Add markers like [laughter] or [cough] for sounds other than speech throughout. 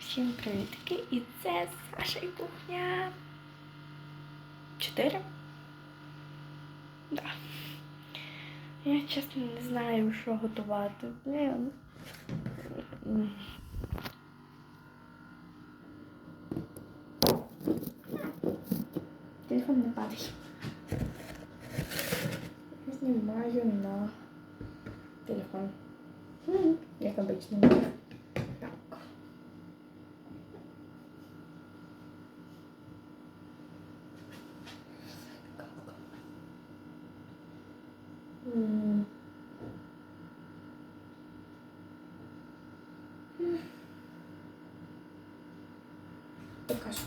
Всім привітки! І це Саша і кухня. Чотири? Да. Я чесно не знаю, що готувати. Блін. Телефон не падай. Я знімаю на телефон. Як обично. Пока що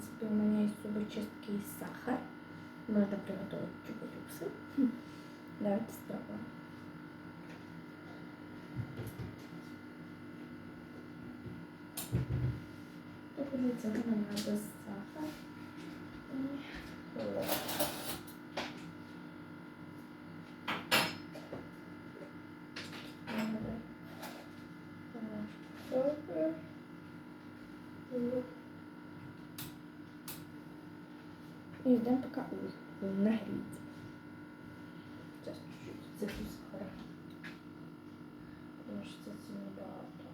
принципе, у меня есть зубочистки и сахар. Можно приготовить чупа-чупсы. Давайте спробуем. Традиционно надо сахар и ложку. Надо ложку и ждем пока он нагреется. Сейчас чуть-чуть цифру сахара. Потому что это небагато.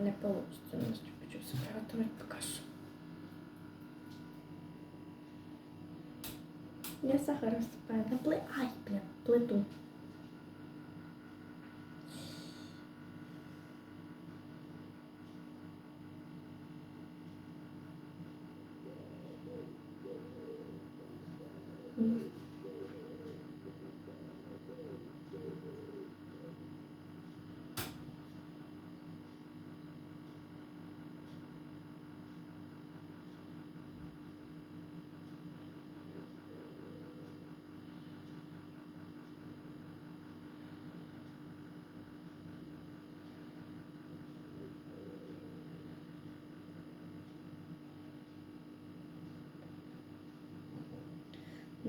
Не получится нас чупа-чупсы приготовить пока что. Я сахар рассыпаю на плиту. Ай, блин, плиту. М.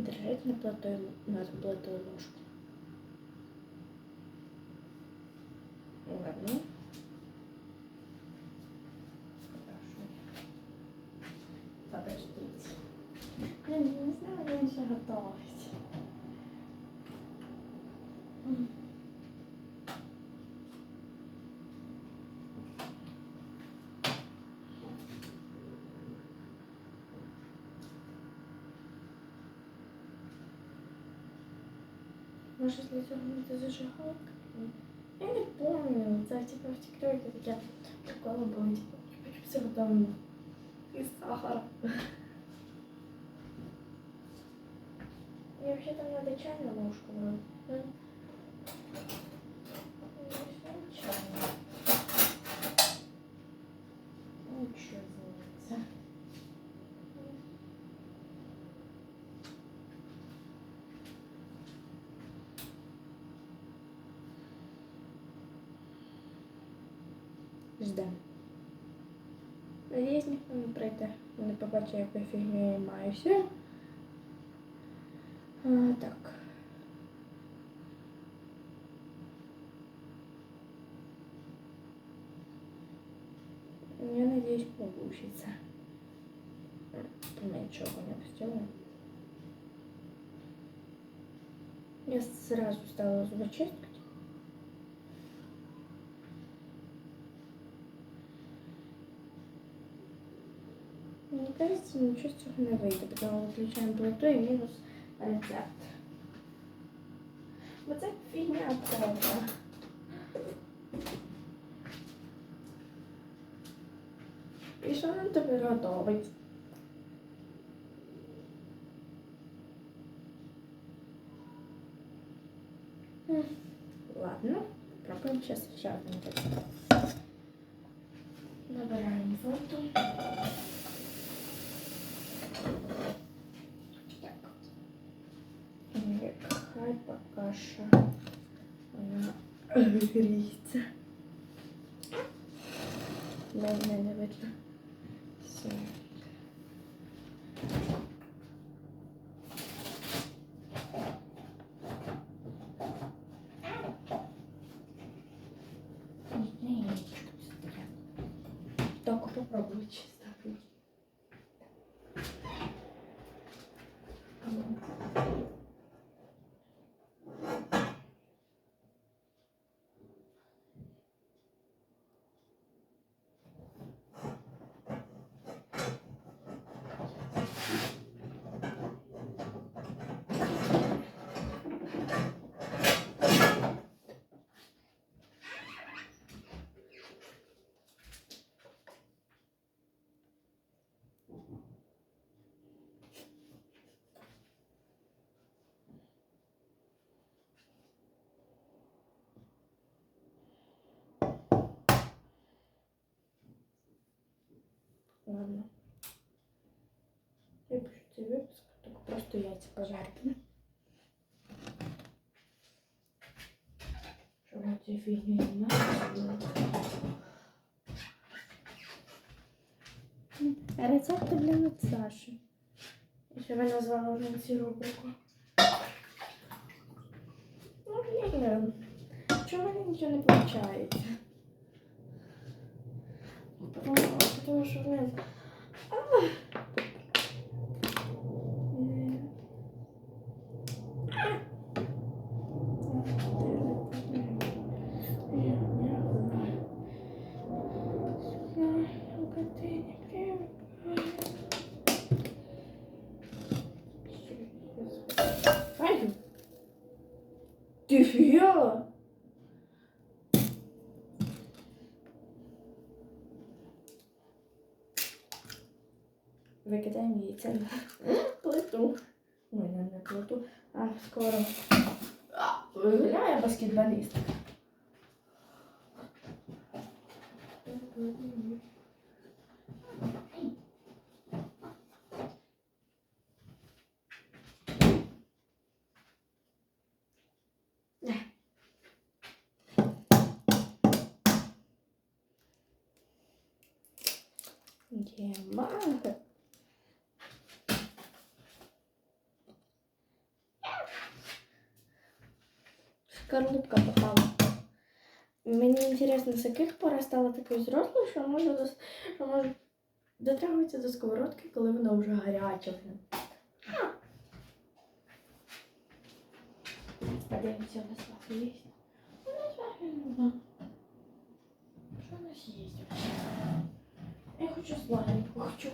Держать на плиту, на плиту ложку. Ладно. Хорошо. Подождите. Я не знаю, я еще готовить. М. Може злізогнути зажигалка? Я не помню. Це типа в тіктокі таке приколи були, типу, все готовлено. Із сахара. Я [laughs] вообще там надо чайную ложку брать. Ждем. Надіюсь, ніхто не прийде. Не побачить, яку фігню я маюся. А, так. Я надеюсь, получится. Ничего не сделаю. Я сразу стала зубочисткой. Кажеться, нічого з цього не вийде, тому виключаємо плиту і мінус рецепт. Бо це фігня повна. І що нам тепер готовить? Ладно, попробуємо сейчас ще один рецепт. Набираємо воду. Так. Що вона гріється. Мене не видно. Все. Так, попробуй чисто. Ладно. Я пишу цей випуск, так просто яйця пожарити. Щоб я цієї фігні не знаю. Рецепти для Наташі. І що ви назвали вже цю рубрику? Ну, блін. Чому в мене нічого не виходить? Потому, что, блин, а! М. Ай! Ты фиала? Викидаємо яйця на плиту. Ой, не на плиту, а скоро. Виглядає баскетболіст. Шкарлупка попала. Мені інтересно, з яких пор я стала такою зрослою, що можу, дос- що можу дотрагуватися до сковородки, коли вона вже гаряча. Подивимося, у нас вафлі є. У нас вафлі нема. Що у нас є? Я хочу сладеньку, хочу.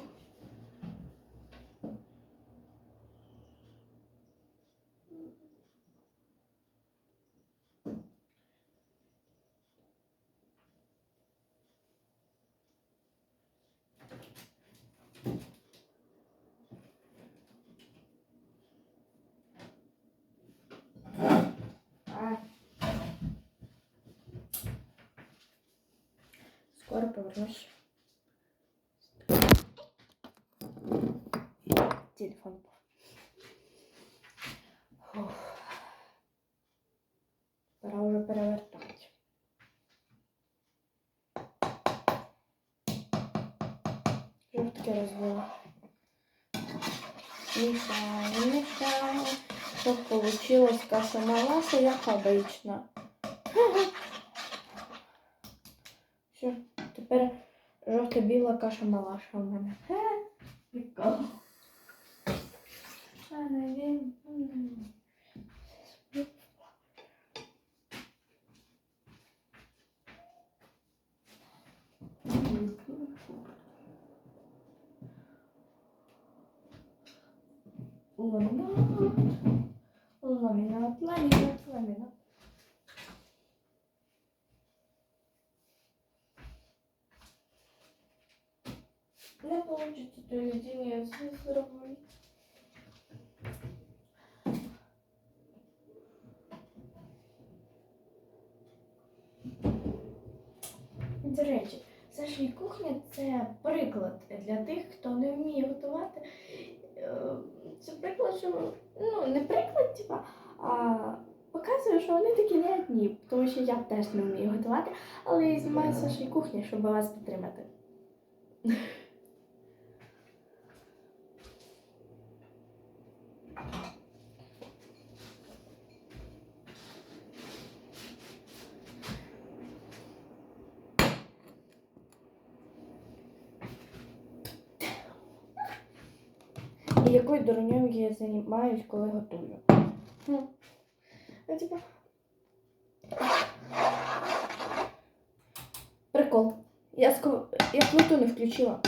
Скоро повернусь. Телефон. Фух. Пора вже перевертати. Що ж таке розбило? Мішаємо, мішаємо. Щоб получилась каша малаша, як обично. Все, [laughs] тільки біла каша малаша в мене. Прикол. А не він. Я все зроблю. До речі, Саші кухня це приклад для тих, хто не вміє готувати. Е, Це приклад, що ну не приклад, типа, а показує, що вони такі не одні, тому що я теж не вмію готувати, але я знімаю Саші кухню, щоб вас підтримати. Якою я займаюсь, коли готую. Ну, ну, типа. Прикол. Я, ско... я плиту не включила.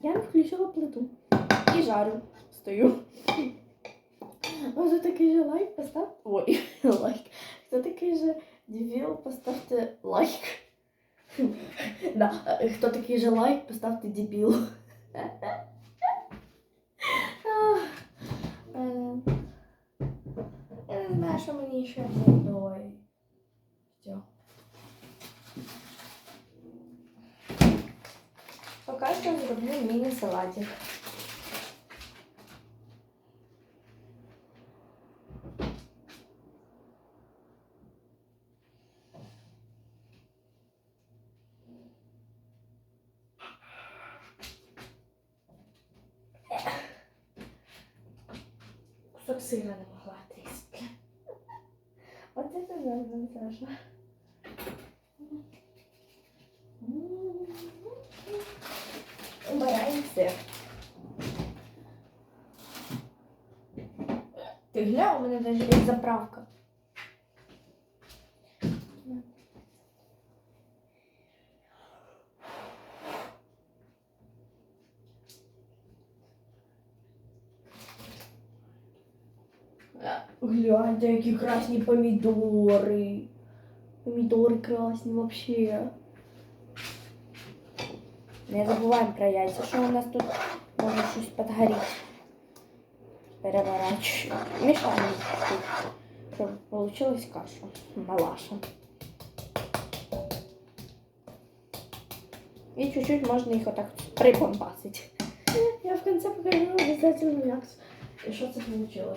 Я не включила плиту. І жарю. Стою. Може такий же лайк постав. Ой, [laughs] лайк. Хто такий же дебіл, поставте лайк. [laughs] Да, хто такий же лайк, поставте дебіл. [laughs] не знаю, що мені ще водою. Все. Поки що зроблю міні-салатик. Кусок сира не Страшно. Убираємо сир. Ти гля, у навіть есть заправка. Гляньте, які красні помідори. Помідори красні вообще. Не забуваємо про яйця, що у нас тут може щось підгоріти. Переворачуємо. Мішаємо тут, щоб получилась каша. Малаша. І чуть-чуть можна їх отак припомпасити. Я в конце покажу обязательно як. І що це вийшло.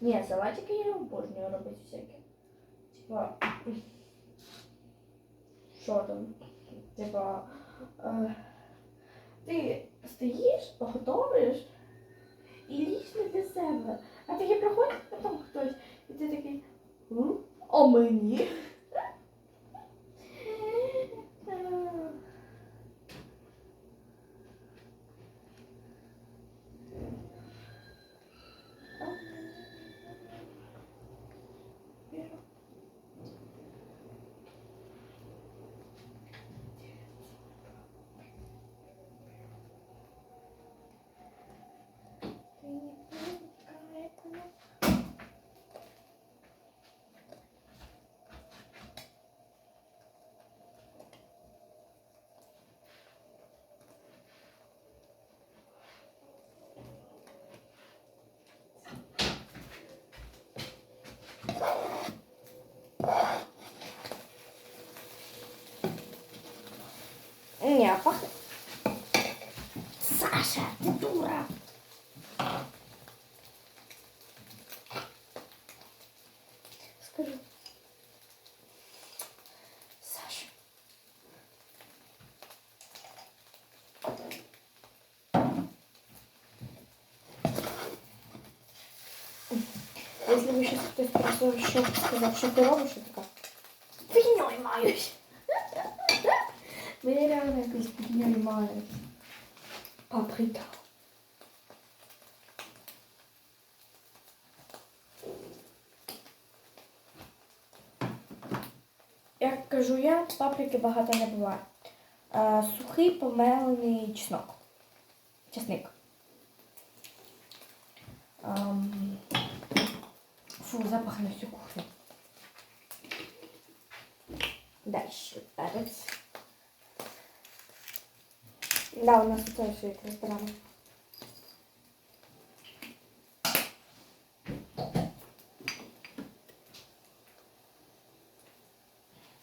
Ні, салатики я обожнюю робити всякі. Типа. Що там? Типа. Е, ти стоїш, готовиш і лічно для себе. А тоді приходить потім хтось, і ти такий. «М? А мені? Пахне. Саша, ти дура. Скажи. Саша. Если бы сейчас кто-то сказал, что ты робишь, я така. Фігньою маюсь. Бо я реально якось фігньою. Паприка. Як кажу я, паприки багато не буває. Е, Сухий помелений чеснок. Чесник. Ам, Фу, запах на всю кухню. Дальше перець. Да, у нас тут все это.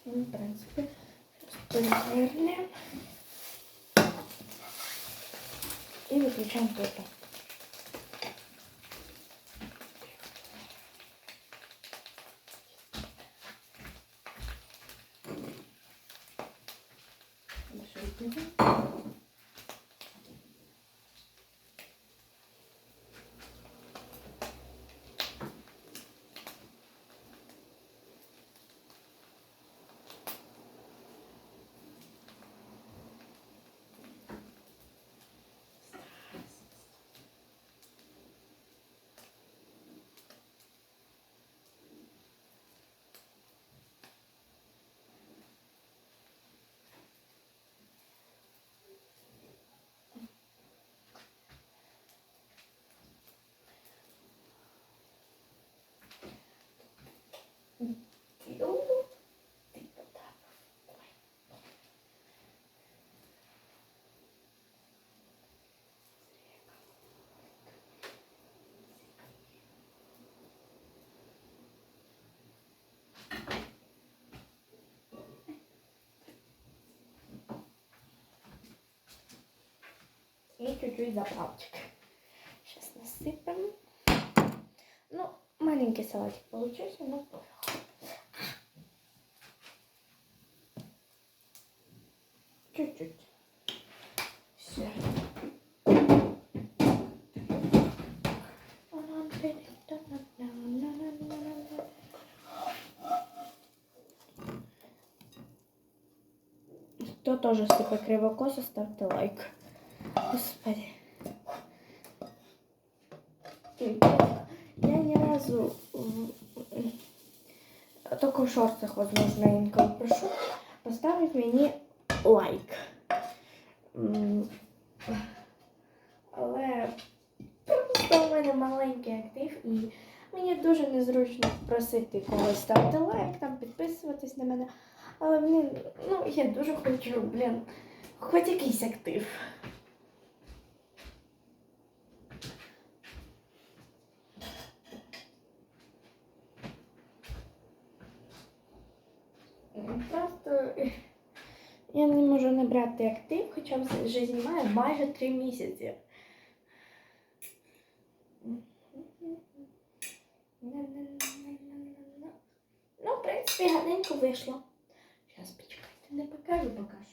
Ну, в принципі, перевернемо. и выключаем плиту. И чуть-чуть заправочек. Сейчас насыпем. Ну, маленький салатик получился, но пофиг. Чуть-чуть. Все. Хто теж сипе кривокоса, ставте лайк. Господи. Я ни разу только в шортах, возможно, інколи прошу поставити мені лайк. Але просто у мене маленький актив і мені дуже незручно просити когось ставити лайк, там підписуватись на мене. Але блін, ну я дуже хочу, блін, хоч якийсь актив. Просто я не можу набрати актив, хоча вже знімаю майже три місяці. Ну, в принципі, гарненько вийшло. Не покажу, покажу.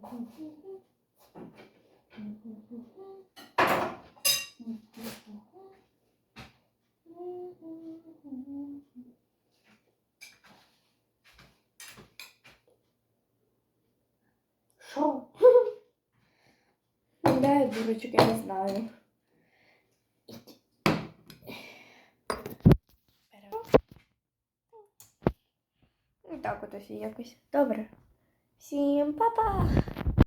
Що? Да, я не знаю. Ну так от ось якось. Добре. Всім па-па!